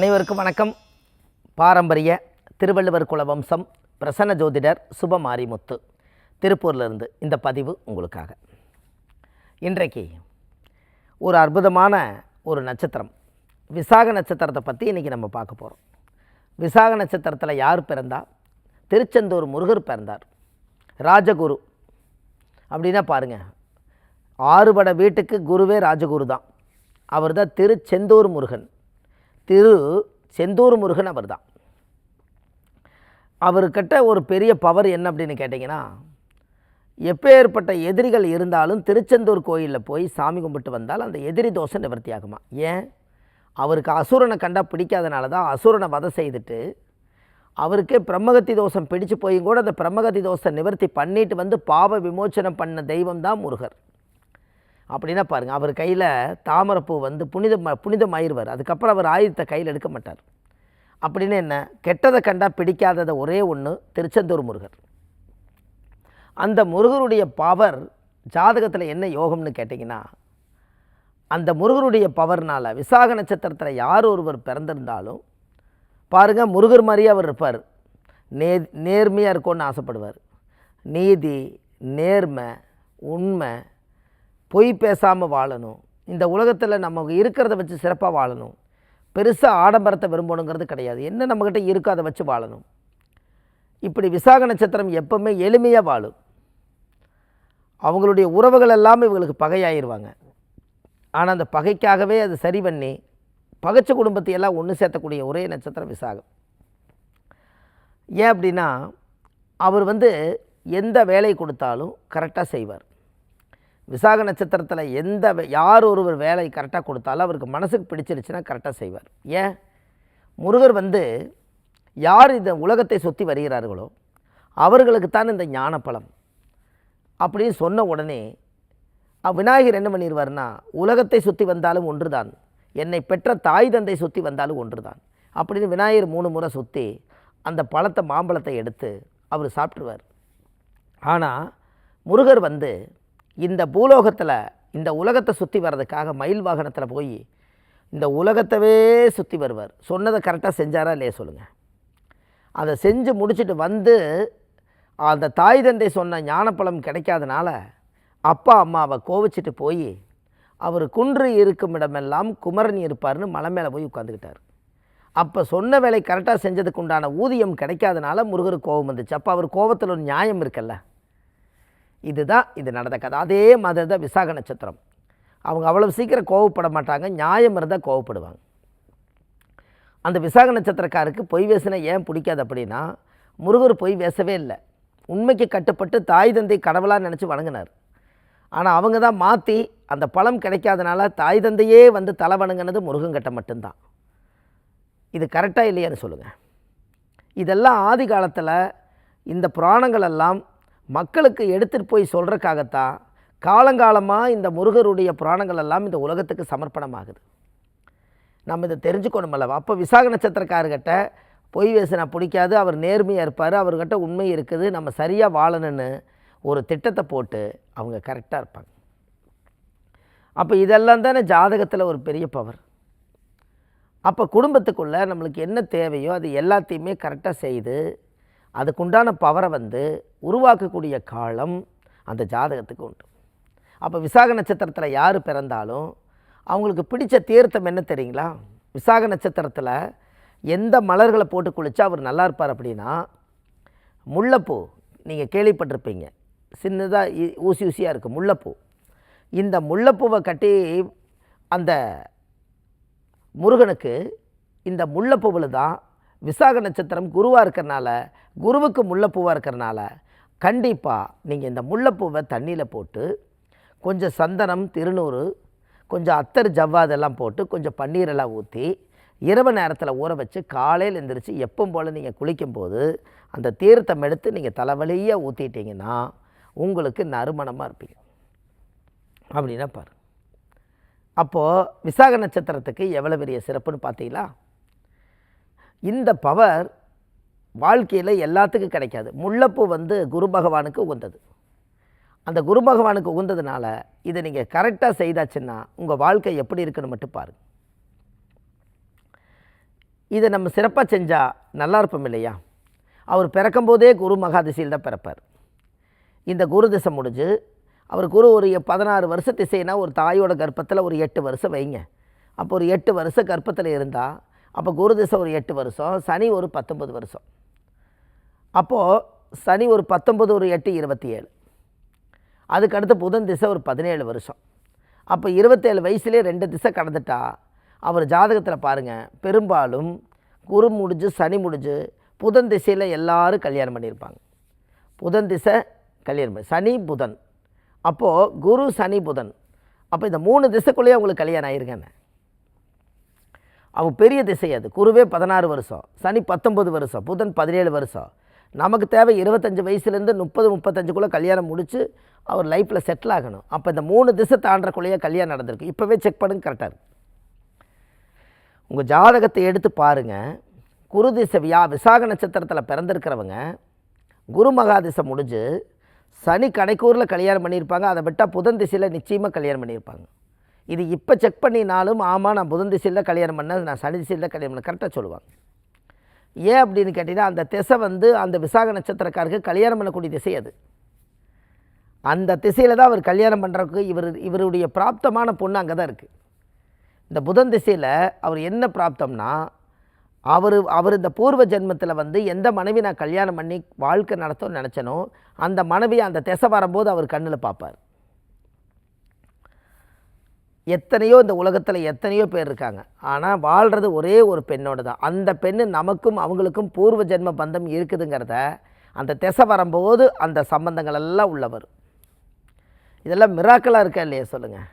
அனைவருக்கும் வணக்கம். பாரம்பரிய திருவள்ளுவர் குல வம்சம் பிரசன்ன ஜோதிடர் சுபமாரிமுத்து திருப்பூர்லேருந்து இந்த பதிவு உங்களுக்காக. இன்றைக்கு ஒரு அற்புதமான ஒரு நட்சத்திரம். விசாக நட்சத்திரத்தை பற்றி இன்றைக்கி நம்ம பார்க்க போகிறோம் விசாக நட்சத்திரத்தில் யார் பிறந்தா? திருச்செந்தூர் முருகர் பிறந்தார். ராஜகுரு. அப்படின்னா பாருங்கள் ஆறுபட வீட்டுக்கு குருவே ராஜகுரு தான். அவர் தான் திருச்செந்தூர் முருகன். திரு செந்தூர் முருகன் அவர் தான் அவர்கிட்ட ஒரு பெரிய பவர் என்ன அப்படின்னு கேட்டிங்கன்னா எப்பேற்பட்ட எதிரிகள் இருந்தாலும் திருச்செந்தூர் கோயிலில் போய் சாமி கும்பிட்டு வந்தால் அந்த எதிரி தோஷம் நிவர்த்தி ஆகுமா ஏன்? அவருக்கு அசுரனை கண்டா பிடிக்காதனால தான் அசுரனை வதை செய்துட்டு அவருக்கே பிரம்மகத்தி தோஷம் பிடிச்சு போயும் கூட அந்த பிரம்மகத்தி தோஷத்தை நிவர்த்தி பண்ணிட்டு வந்து பாவ விமோச்சனம் பண்ண தெய்வம் தான் முருகர். அப்படின்னா பாருங்கள் அவர் கையில் தாமரைப்பூ வந்து புனித புனிதமாயிருவார். அதுக்கப்புறம் அவர் ஆயுதத்தை கையில் எடுக்க மாட்டார். அப்படின்னு என்ன? கெட்டதை கண்டால் பிடிக்காததை ஒரே ஒன்று திருச்செந்தூர் முருகர். அந்த முருகருடைய பவர் ஜாதகத்தில் என்ன யோகம்னு கேட்டிங்கன்னா அந்த முருகருடைய பவர்னால் விசாக நட்சத்திரத்தில் யார் ஒருவர் பிறந்திருந்தாலும் பாருங்கள் முருகர் மாதிரியே அவர் இருப்பார். நே நேர்மையாக இருக்கும்னு ஆசைப்படுவார். நீதி நேர்மை உண்மை பொய் பேசாமல் வாழணும். இந்த உலகத்தில் நம்ம இருக்கிறத வச்சு சிறப்பாக வாழணும். பெருசாக ஆடம்பரத்தை விரும்பணுங்கிறது கிடையாது. என்ன நம்மக்கிட்ட இருக்கோ அதை வச்சு வாழணும். இப்படி விசாக நட்சத்திரம் எப்போவுமே எளிமையாக வாழும். அவங்களுடைய உறவுகள் எல்லாமே இவங்களுக்கு பகையாயிருவாங்க. ஆனால் அந்த பகைக்காகவே அது சரி பண்ணி பகைச்ச குடும்பத்தை எல்லாம் ஒன்று சேர்த்தக்கூடிய ஒரே நட்சத்திரம் விசாகம். ஏன் அப்படின்னா அவர் வந்து எந்த வேலை கொடுத்தாலும் கரெக்டாக செய்வார். விசாக நட்சத்திரத்தில் எந்த வே- யார் ஒருவர் வேலை கரெக்டாக கொடுத்தாலும் அவருக்கு மனசுக்கு பிடிச்சிருச்சுன்னா கரெக்டாக செய்வார். ஏன்? முருகர் வந்து யார் இந்த உலகத்தை சுற்றி வருகிறார்களோ அவர்களுக்குத்தான் இந்த ஞானப்பழம் அப்படின்னு சொன்ன உடனே விநாயகர் என்ன பண்ணிடுவார்னா உலகத்தை சுற்றி வந்தாலும் ஒன்றுதான் என்னை பெற்ற தாய் தந்தை சுற்றி வந்தாலும் ஒன்றுதான் அப்படின்னு விநாயகர் மூணு முறை சுற்றி அந்த பழத்தை மாம்பழத்தை எடுத்து அவர் சாப்பிட்ருவார் ஆனால் முருகர் வந்து இந்த பூலோகத்தில் இந்த உலகத்தை சுற்றி வர்றதுக்காக மயில் வாகனத்தில் போய் இந்த உலகத்தவே சுற்றி வருவார். சொன்னதை கரெக்டாக செஞ்சாரா இல்லையா சொல்லுங்கள் அதை செஞ்சு முடிச்சுட்டு வந்து அந்த தாய் தந்தை சொன்ன ஞானப்பழம் கிடைக்காதனால அப்பா அம்மாவை கோவிச்சிட்டு போய் அவர் குன்று இருக்கும் இடமெல்லாம் குமரன் இருப்பார்னு மலை மேலே போய் உட்காந்துக்கிட்டார் அப்போ சொன்ன வேலை கரெக்டாக செஞ்சதுக்கு உண்டான ஊதியம் கிடைக்காதனால முருகருக்கு கோபம் வந்துச்சு. அப்போ அவர் கோபத்தில் ஒரு நியாயம் இருக்குல்ல. இதுதான் இது நடந்த கதை. அதே மாதிரி தான் விசாக நட்சத்திரம். அவங்க அவ்வளோ சீக்கிரம் கோவப்பட மாட்டாங்க நியாயம் இருந்தால் கோவப்படுவாங்க. அந்த விசாக நட்சத்திரக்காருக்கு பொய் பேசினா ஏன் பிடிக்காது அப்படின்னா முருகர் பொய் வேசவே இல்லை. உண்மைக்கு கட்டுப்பட்டு தாய் தந்தை கடவுளாக நினச்சி வணங்கினார். ஆனால் அவங்க தான் மாற்றி அந்த பழம் கிடைக்காதனால தாய் தந்தையே வந்து தலை வணங்கினது முருகன்கிட்ட மட்டும்தான். இது கரெக்டாக இல்லையான்னு சொல்லுங்கள் இதெல்லாம் ஆதி காலத்தில் இந்த புராணங்கள் எல்லாம் மக்களுக்கு எடுத்துகிட்டு போய் சொல்கிறக்காகத்தான் காலங்காலமாக இந்த முருகருடைய புராணங்கள் எல்லாம் இந்த உலகத்துக்கு சமர்ப்பணமாகுது. நம்ம இதை தெரிஞ்சுக்கணும் அல்லவா? அப்போ விசாக நட்சத்திரக்காரர்கிட்ட பொய் வேசனா பிடிக்காது அவர் நேர்மையாக இருப்பார் அவர்கிட்ட உண்மை இருக்குது நம்ம சரியாக வாழணும்னு ஒரு திட்டத்தை போட்டு அவங்க கரெக்டாக இருப்பாங்க. அப்போ இதெல்லாம் தானே ஜாதகத்தில் ஒரு பெரிய பவர் அப்போ குடும்பத்துக்குள்ளே நம்மளுக்கு என்ன தேவையோ அது எல்லாத்தையுமே கரெக்டாக செய்து அதுக்குண்டான பவரை வந்து உருவாக்கக்கூடிய காலம் அந்த ஜாதகத்துக்கு உண்டு. அப்போ விசாக நட்சத்திரத்தில் யார் பிறந்தாலும் அவங்களுக்கு பிடிச்ச தீர்த்தம் என்ன தெரியுங்களா? விசாக நட்சத்திரத்தில் எந்த மலர்களை போட்டு குளித்தா அவர் நல்லா இருப்பார் அப்படின்னா முல்லைப்பூ நீங்கள் கேள்விப்பட்டிருப்பீங்க. சின்னதாக ஊசி ஊசியாக இருக்குது முல்லைப்பூ. இந்த முல்லைப்பூவை கட்டி அந்த முருகனுக்கு இந்த முல்லைப்பூவில் தான் விசாக நட்சத்திரம் குருவாக இருக்கிறனால குருவுக்கு முல்லைப்பூவாக இருக்கிறனால கண்டிப்பாக நீங்கள் இந்த முல்லைப்பூவை தண்ணியில் போட்டு கொஞ்சம் சந்தனம் திருநூறு கொஞ்சம் அத்தர் ஜவ்வாதெல்லாம் போட்டு கொஞ்சம் பன்னீரெல்லாம் ஊற்றி இரவு நேரத்தில் ஊற வச்சு காலையில் எழுந்திரிச்சு எப்பவும் போல் நீங்கள் குளிக்கும்போது அந்த தீர்த்தம் எடுத்து நீங்கள் தலைவலியாக ஊற்றிட்டீங்கன்னா உங்களுக்கு நறுமணமாக இருப்பீங்க. அப்படின்னா பாரு அப்போது விசாக நட்சத்திரத்துக்கு எவ்வளோ பெரிய சிறப்புன்னு பார்த்தீங்களா? இந்த பவர் வாழ்க்கையில் எல்லாத்துக்கும் கிடைக்காது. முல்லைப்பூ வந்து குரு பகவானுக்கு உகந்தது. அந்த குரு பகவானுக்கு உகந்ததுனால இதை நீங்கள் கரெக்டாக செய்தாச்சுன்னா உங்கள் வாழ்க்கை எப்படி இருக்குன்னு மட்டும் பாருங்கள் இதை நம்ம சிறப்பாக செஞ்சால் நல்லா இருப்போம் இல்லையா? அவர் பிறக்கும்போதே குரு மகாதிசையில் தான் பிறப்பார். இந்த குரு திசை முடிஞ்சு அவர் குரு ஒரு பதினாறு வருஷ திசைனா ஒரு தாயோட கர்ப்பத்தில் ஒரு எட்டு வருஷம் வைங்க. அப்போ ஒரு எட்டு வருஷ கர்ப்பத்தில் இருந்தால் அப்போ குரு திசை ஒரு எட்டு வருஷம் சனி ஒரு பத்தொம்பது வருஷம். அப்போது சனி ஒரு பத்தொம்பது ஒரு எட்டு இருபத்தி ஏழு அதுக்கடுத்து புதன் திசை ஒரு பதினேழு வருஷம். அப்போ இருபத்தேழு வயசுலேயே ரெண்டு திசை கடந்துட்டா அவர் ஜாதகத்தில் பாருங்கள் பெரும்பாலும் குரு முடிஞ்சு சனி முடிஞ்சு புதன் திசையில் எல்லாரும் கல்யாணம் பண்ணியிருப்பாங்க. புதன் திசை கல்யாணம் பண்ணி சனி புதன். அப்போது குரு சனி புதன். அப்போ இந்த மூணு திசைக்குள்ளேயே அவங்களுக்கு கல்யாணம் ஆயிருக்காங்க அவங்க பெரிய திசை அது. குருவே பதினாறு வருஷம். சனி பத்தொம்பது வருஷம். புதன் பதினேழு வருஷம். நமக்கு தேவை இருபத்தஞ்சி வயசுலேருந்து முப்பது முப்பத்தஞ்சுக்குள்ளே கல்யாணம் முடித்து அவர் லைஃப்பில் செட்டில் ஆகணும். அப்போ இந்த மூணு திசை தாண்டக்குள்ளேயே கல்யாணம் நடந்திருக்கு. இப்போவே செக் பண்ணுங்க கரெக்டாக உங்கள் ஜாதகத்தை எடுத்து பாருங்கள் குரு திசை வியா விசாக நட்சத்திரத்தில் பிறந்திருக்கிறவங்க குரு மகாதிசை முடிஞ்சு சனி கடைக்கூரில் கல்யாணம் பண்ணியிருப்பாங்க. அதை விட்டால் புதன் திசையில் நிச்சயமாக கல்யாணம் பண்ணியிருப்பாங்க. இது இப்போ செக் பண்ணினாலும் ஆமாம் நான் புதன் திசையில் கல்யாணம் பண்ணேன் நான் சனி திசையில் கல்யாணம் பண்ண கரெக்டாக சொல்லுவாங்க. ஏன் அப்படின்னு கேட்டிங்கன்னா அந்த திசை வந்து அந்த விசாக நட்சத்திரக்காருக்கு கல்யாணம் பண்ணக்கூடிய திசை அது. அந்த திசையில் தான் அவர் கல்யாணம் பண்ணுறதுக்கு இவர் இவருடைய பிராப்தமான பொண்ணு அங்கே தான் இருக்குது இந்த புதன் திசையில் அவர் என்ன பிராப்தம்னா அவர் அவர் இந்த பூர்வ ஜென்மத்தில் வந்து எந்த மனைவி நான் கல்யாணம் பண்ணி வாழ்க்கை நடத்தணும்னு நினச்சனோ அந்த மனைவி அந்த திசை வரும்போது அவர் கண்ணில் பார்ப்பார். எத்தனையோ இந்த உலகத்தில் எத்தனையோ பேர் இருக்காங்க. ஆனால் வாழ்கிறது ஒரே ஒரு பெண்ணோடு தான். அந்த பெண்ணு நமக்கும் அவங்களுக்கும் பூர்வ ஜென்ம பந்தம் இருக்குதுங்கிறத அந்த திசை வரும்போது அந்த சம்பந்தங்கள் எல்லாம் உள்ள வரும். இதெல்லாம் மிராக்கலாக இருக்கா இல்லையா? சொல்லுங்கள்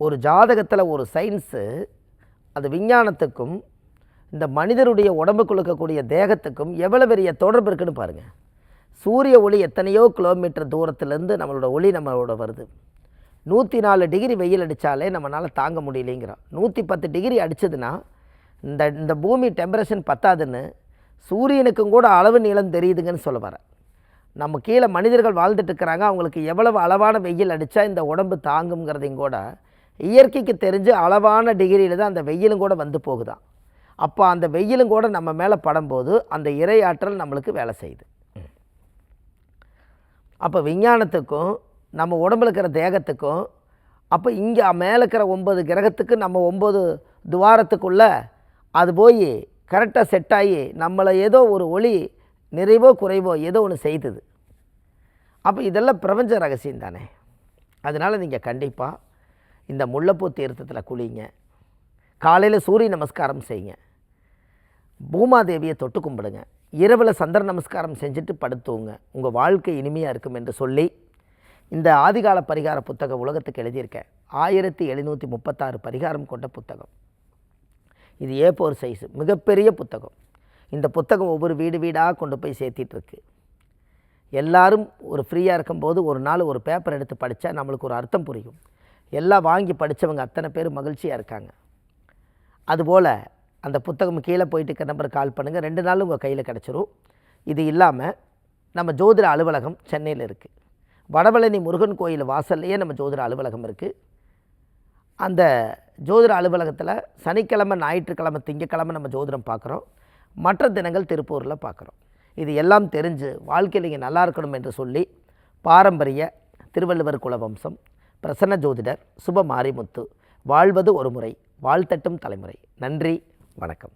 ஒரு ஜாதகத்தில் ஒரு சயின்ஸு அது விஞ்ஞானத்துக்கும் இந்த மனிதருடைய உடம்புக்குள்ள இருக்கக்கூடிய தேகத்துக்கும் எவ்வளோ பெரிய தொடர்பு இருக்குன்னு பாருங்கள் சூரிய ஒளி எத்தனையோ கிலோமீட்டர் தூரத்துலேருந்து நம்மளோட ஒளி நம்மளோட வருது. நூற்றி நாலு டிகிரி வெயில் அடித்தாலே நம்மளால் தாங்க முடியலைங்கிறோம் நூற்றி பத்து டிகிரி அடிச்சதுன்னா இந்த இந்த பூமி டெம்பரேச்சர் பத்தாதுன்னு சூரியனுக்கும் கூட அளவு நீளம் தெரியுதுங்கன்னு சொல்ல வரேன் நம்ம கீழே மனிதர்கள் வாழ்ந்துட்டு இருக்கிறாங்க அவங்களுக்கு எவ்வளவு அளவான வெயில் அடித்தா இந்த உடம்பு தாங்குங்கிறதையும் கூட இயற்கைக்கு தெரிஞ்சு அளவான டிகிரியில் தான் அந்த வெயிலும் கூட வந்து போகுதாம் அப்போ அந்த வெயிலும் கூட நம்ம மேலே படும்போது அந்த இறை ஆற்றல் நம்மளுக்கு வேலை செய்யுது. அப்போ விஞ்ஞானத்துக்கும் நம்ம உடம்புல இருக்கிற தேகத்துக்கும் அப்போ இங்கே மேலே இருக்கிற ஒம்பது கிரகத்துக்கு நம்ம ஒம்பது துவாரத்துக்குள்ளே அது போய் கரெக்டாக செட் ஆகி நம்மளை ஏதோ ஒரு ஒளி நிறைவோ குறைவோ ஏதோ ஒன்று செய்தது. அப்போ இதெல்லாம் பிரபஞ்ச ரகசியம் தானே. அதனால் நீங்கள் கண்டிப்பாக இந்த முல்லைப்பூ தீர்த்தத்தில் குளிங்க. காலையில் சூரிய நமஸ்காரம் செய்யுங்க. பூமாதேவியை தொட்டு கும்பிடுங்க. இரவில் சந்திர நமஸ்காரம் செஞ்சுட்டு படுத்துவங்க உங்கள் வாழ்க்கை இனிமையாக இருக்கும் என்று சொல்லி இந்த ஆதிகால பரிகார புத்தகம் உலகத்துக்கு எழுதியிருக்கேன். ஆயிரத்தி எழுநூற்றி முப்பத்தாறு பரிகாரம் கொண்ட புத்தகம். இது ஏ ஃபோர் சைஸு மிகப்பெரிய புத்தகம். இந்த புத்தகம் ஒவ்வொரு வீடு வீடாக கொண்டு போய் சேர்த்திட்ருக்கு எல்லாரும் ஒரு ஃப்ரீயாக இருக்கும்போது ஒரு நாள் ஒரு பேப்பர் எடுத்து படித்தா நம்மளுக்கு ஒரு அர்த்தம் புரியும். எல்லாம் வாங்கி படித்தவங்க அத்தனை பேர் மகிழ்ச்சியாக இருக்காங்க. அதுபோல் அந்த புத்தகம் கீழே போயிட்டு இருக்க நம்பர் கால் பண்ணுங்கள் ரெண்டு நாள் உங்கள் கையில் கிடச்சிரும். இது இல்லாமல் நம்ம ஜோதிட அலுவலகம் சென்னையில் இருக்குது வடபழனி முருகன் கோயில் வாசல்லையே நம்ம ஜோதிட அலுவலகம் இருக்குது அந்த ஜோதிட அலுவலகத்தில் சனிக்கிழமை ஞாயிற்றுக்கிழமை திங்கக்கிழமை நம்ம ஜோதிடம் பார்க்குறோம். மற்ற தினங்கள் திருப்பூரில் பார்க்குறோம். இது எல்லாம் தெரிஞ்சு வாழ்க்கையில் இங்கே நல்லா இருக்கணும் என்று சொல்லி பாரம்பரிய திருவள்ளுவர் குல வம்சம் பிரசன்ன ஜோதிடர் சுப மாரிமுத்து வாழ்வது ஒரு முறை வாழ்த்தட்டும் தலைமுறை. நன்றி வணக்கம்.